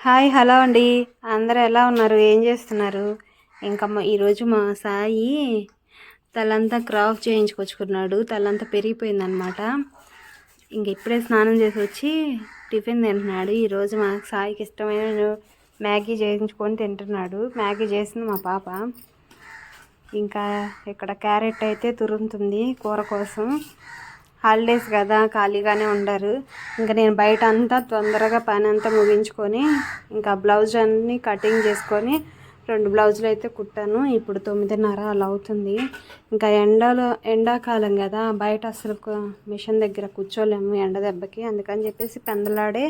Hi hello అండి. అందరూ ఎలా ఉన్నారు? ఏం చేస్తున్నారు? ఇంకా మా ఈరోజు మా సాయి తలంతా క్రాఫ్ చేయించుకొచ్చుకున్నాడు. తలంతా పెరిగిపోయిందనమాట ఇంక ఇప్పుడే స్నానం చేసి వచ్చి టిఫిన్ తింటున్నాడు. ఈరోజు మా సాయికి ఇష్టమైన మ్యాగీ చేయించుకొని తింటున్నాడు. మ్యాగీ చేసింది మా పాప. ఇంకా ఇక్కడ క్యారెట్ అయితే తురుముతుంది కూర కోసం. హాలిడేస్ కదా ఖాళీగానే ఉండరు. ఇంకా నేను బయట అంతా తొందరగా పని అంతా ముగించుకొని ఇంకా బ్లౌజ్ అన్నీ కటింగ్ చేసుకొని రెండు బ్లౌజులు అయితే కుట్టాను. ఇప్పుడు తొమ్మిదిన్నర అలా అవుతుంది. ఇంకా ఎండలో ఎండాకాలం కదా బయట అసలు మిషన్ దగ్గర కూర్చోలేము ఎండ దెబ్బకి. అందుకని చెప్పేసి పెందలాడే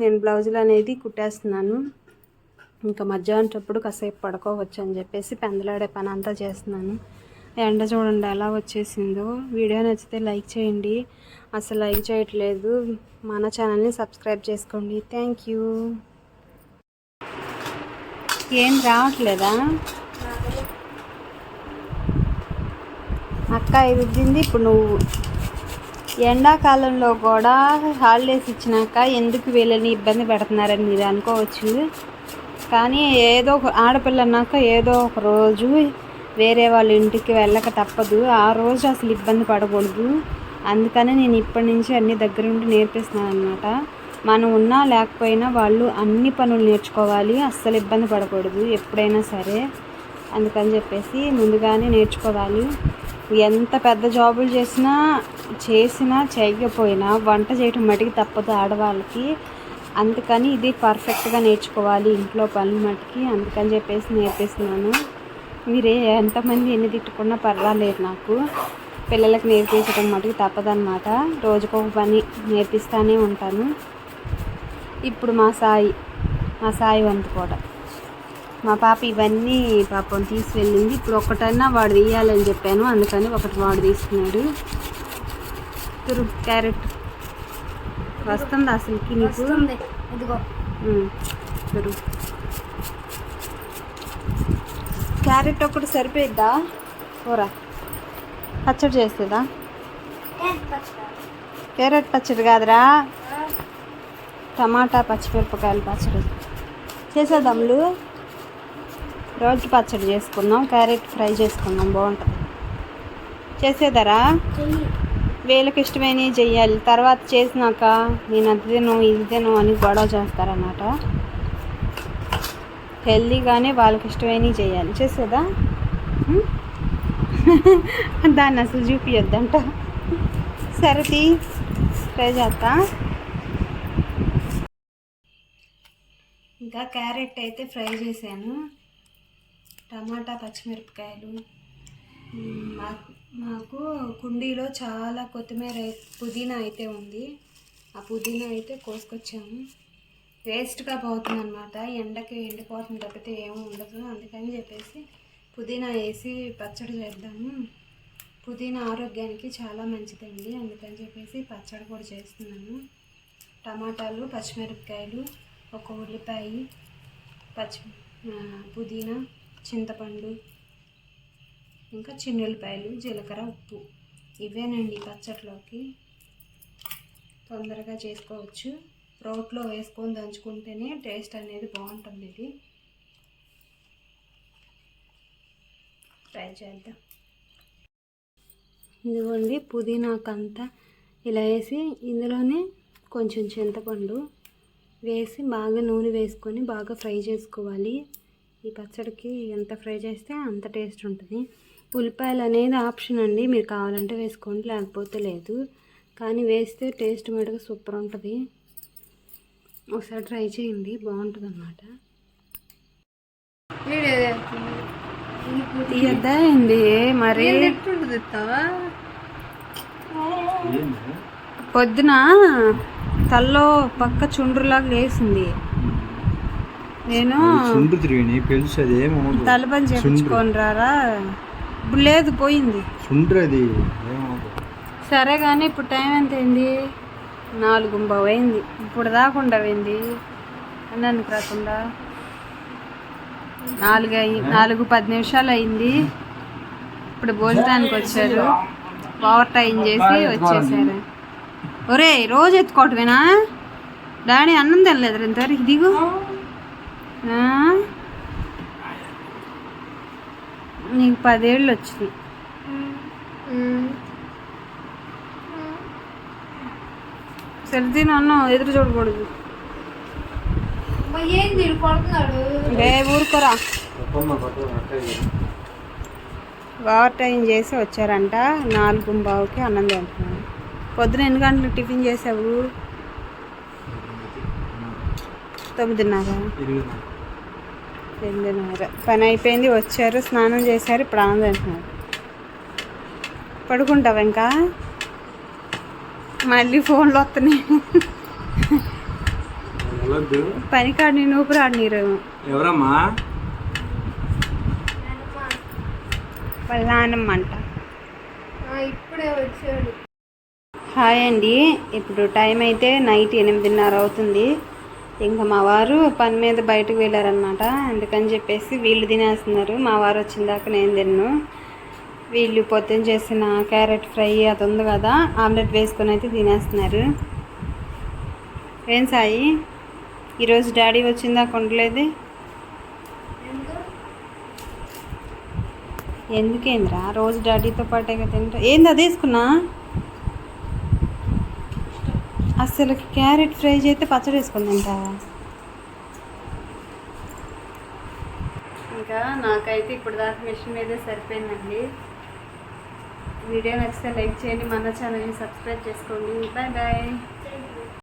నేను బ్లౌజులు అనేది కుట్టేస్తున్నాను. ఇంకా మధ్యాహ్నప్పుడు కాసేపు పడుకోవచ్చు అని చెప్పేసి పెందలాడే పని అంతా చేస్తున్నాను. ఎండ చూడండి ఎలా వచ్చేసిందో. వీడియో నచ్చితే లైక్ చేయండి. అసలు లైక్ చేయట్లేదు. మన ఛానల్ని సబ్స్క్రైబ్ చేసుకోండి. థ్యాంక్ యూ ఏం రావట్లేదా? అక్క ఇది ఇప్పుడు నువ్వు ఎండాకాలంలో కూడా హాలిడేస్ ఇచ్చినాక ఎందుకు వీళ్ళని ఇబ్బంది పెడుతున్నారని మీరు అనుకోవచ్చు. కానీ ఏదో ఒక ఆడపిల్ల అన్నాక ఏదో ఒక రోజు వేరే వాళ్ళ ఇంటికి వెళ్ళక తప్పదు. ఆ రోజు అసలు ఇబ్బంది పడకూడదు. అందుకనే నేను ఇప్పటి నుంచి అన్ని దగ్గరుండి నేర్పిస్తున్నాను అనమాట మనం ఉన్నా లేకపోయినా వాళ్ళు అన్ని పనులు నేర్చుకోవాలి. అస్సలు ఇబ్బంది పడకూడదు ఎప్పుడైనా సరే. అందుకని చెప్పేసి ముందుగానే నేర్చుకోవాలి. ఎంత పెద్ద జాబులు చేసినా చేసినా చేయకపోయినా వంట చేయటం మటుకు తప్పదు ఆడవాళ్ళకి. అందుకని ఇది పర్ఫెక్ట్గా నేర్చుకోవాలి ఇంట్లో పనులు మటుకి. అందుకని చెప్పేసి నేర్పిస్తున్నాను. మీరే ఎంతమంది ఎన్ని తిట్టుకున్నా పర్వాలేదు నాకు. పిల్లలకు నేర్పించడం మటుకు తప్పదన్నమాట. రోజుకొక పని నేర్పిస్తూనే ఉంటాను. ఇప్పుడు మా సాయి మా సాయి వంతు కూడా. మా పాప ఇవన్నీ పాపం తీసి వెళ్ళింది ఇప్పుడు ఒకటన్నా వాడు తీయాలని చెప్పాను. అందుకని ఒకటి వాడు తీసుకున్నాడు. తురు క్యారెట్. వస్తుంది అసలుకి నీకు? ఇదిగో. తురు. క్యారెట్ ఒకటి సరిపోయిద్దా? కూర పచ్చడి చేస్తుందా? క్యారెట్ పచ్చడి కాదురా. టమాటా పచ్చిమిరపకాయలు పచ్చడి. చేసేదమ్ములు రోజు పచ్చడి చేసుకుందాం క్యారెట్ ఫ్రై చేసుకుందాం బాగుంటుంది. చేసేదారా? చెయ్యి వీళ్ళకి ఇష్టమైనవి చెయ్యాలి తర్వాత చేసినాక నేను అది తిను ఇది తిను అని గొడవ చేస్తారన్నమాట. హెల్దీగానే వాళ్ళకి ఇష్టమైనవి చేయాలి. చేసేదా? దాన్ని అసలు చూపియొద్దంట. సరే తీ. ట్రై చేస్తా. ఇంకా క్యారెట్ అయితే ఫ్రై చేశాను. టమాటా పచ్చిమిరపకాయలు. మా- మాకు కుండీలో చాలా కొత్తిమీర పుదీనా అయితే ఉంది. ఆ పుదీనా అయితే కోసుకొచ్చాము. వేస్ట్గా పోతుంది అనమాట ఎండకి ఎండిపోతుంది తప్పితే ఏమీ ఉండదు. అందుకని చెప్పేసి పుదీనా వేసి పచ్చడి చేద్దాము. పుదీనా ఆరోగ్యానికి చాలా మంచిదండి. అందుకని చెప్పేసి పచ్చడి కూడా చేస్తున్నాను. టమాటాలు పచ్చిమిరపకాయలు ఒక ఉల్లిపాయ పచ్చి పుదీనా చింతపండు ఇంకా చిన్నులపాయలు జీలకర్ర ఉప్పు. ఇవేనండి పచ్చట్లోకి తొందరగా చేసుకోవచ్చు. రోట్లో వేసుకొని దంచుకుంటేనే టేస్ట్ అనేది బాగుంటుంది ఇది. ట్రై చేద్దాం. ఇదిగోండి పుదీనాకంతా ఇలా వేసి ఇందులోనే కొంచెం చింతపండు వేసి బాగా నూనె వేసుకొని బాగా ఫ్రై చేసుకోవాలి. ఈ పచ్చడికి ఎంత ఫ్రై చేస్తే అంత టేస్ట్ ఉంటుంది. ఉల్లిపాయలు అనేది ఆప్షన్ అండి మీరు కావాలంటే వేసుకోండి లేకపోతే లేదు. కానీ వేస్తే టేస్ట్ మటుకు సూపర్ ఉంటుంది. ఒకసారి ట్రై చేయండి బాగుంటుంది అన్నమాట తీయద్దా ఏంది? మరి? పొద్దున తల్లో పక్క చుండ్రులాగా లేసింది. నేను ఏమవుతుంది తలపని చేపించుకొని రారా. ఇప్పుడు లేదు పోయింది. చుండ్రు అది ఏమవుతుంది సరే కానీ ఇప్పుడు టైం ఎంత అయింది నాలుగు అయింది ఇప్పుడు దాకుండా పోయింది అన్నానికి రాకుండా. నాలుగు అయ్యి నాలుగు పది నిమిషాలు అయింది. ఇప్పుడు భోజనానికి వచ్చారు. ఓవర్ టైం చేసి వచ్చేసారు. ఒరే రోజు ఎత్తుకోవటమేనా? డాడీ అన్నం తినలేదు ఇంతవరకు. దిగు నీకు పదేళ్ళు వచ్చినాయి. సర్ది నన్ను ఎదురు చూడకూడదు. ఊరుకోరా. ఓవర్ టైం చేసి వచ్చారంట. నాలుగు బావుకి అన్నం తింటున్నాను పొద్దున ఎన్ని గంటలకు టిఫిన్ చేసావు? తొమ్మిదిన్నర. ఎనిమిదిన్నర. పని అయిపోయింది వచ్చారు స్నానం చేశారు ఇప్పుడు ఆనందం తింటున్నారు. పడుకుంటావా ఇంకా? మళ్ళీ ఫోన్లు వస్తున్నాయి. పని కాడ నేను ఊపిరి ఆడినీరు. ఎవరమ్మా? వాళ్ళ నాన్నమ్మ అంట. ఇప్పుడే వచ్చాడు. హాయ్ అండి. ఇప్పుడు టైం అయితే నైట్ ఎనిమిదిన్నర అవుతుంది. ఇంకా మా వారు పని మీద బయటకు వెళ్ళారనమాట అందుకని చెప్పేసి వీళ్ళు తినేస్తున్నారు. మా వారు వచ్చిన దాకా నేను తిన్ను. వీళ్ళు పొద్దున చేసిన క్యారెట్ ఫ్రై అది ఉంది కదా ఆమ్లెట్ వేసుకొని అయితే తినేస్తున్నారు. ఏం సాయి? ఈరోజు డాడీ వచ్చిందా దాకా ఎందుకేంద్రా? రోజు డాడీతో పాటే కదా తింటా. ఏంది అది వేసుకున్నా? అసలు క్యారెట్ ఫ్రై చేస్తే పచ్చడి వేసుకుందంట ఇంకా నాకైతే ఇప్పుడు దాకా మిషన్ మీదే సరిపోయిందండి. వీడియో నచ్చితే లైక్ చేయండి మన ఛానల్ని సబ్స్క్రైబ్ చేసుకోండి. Bye bye.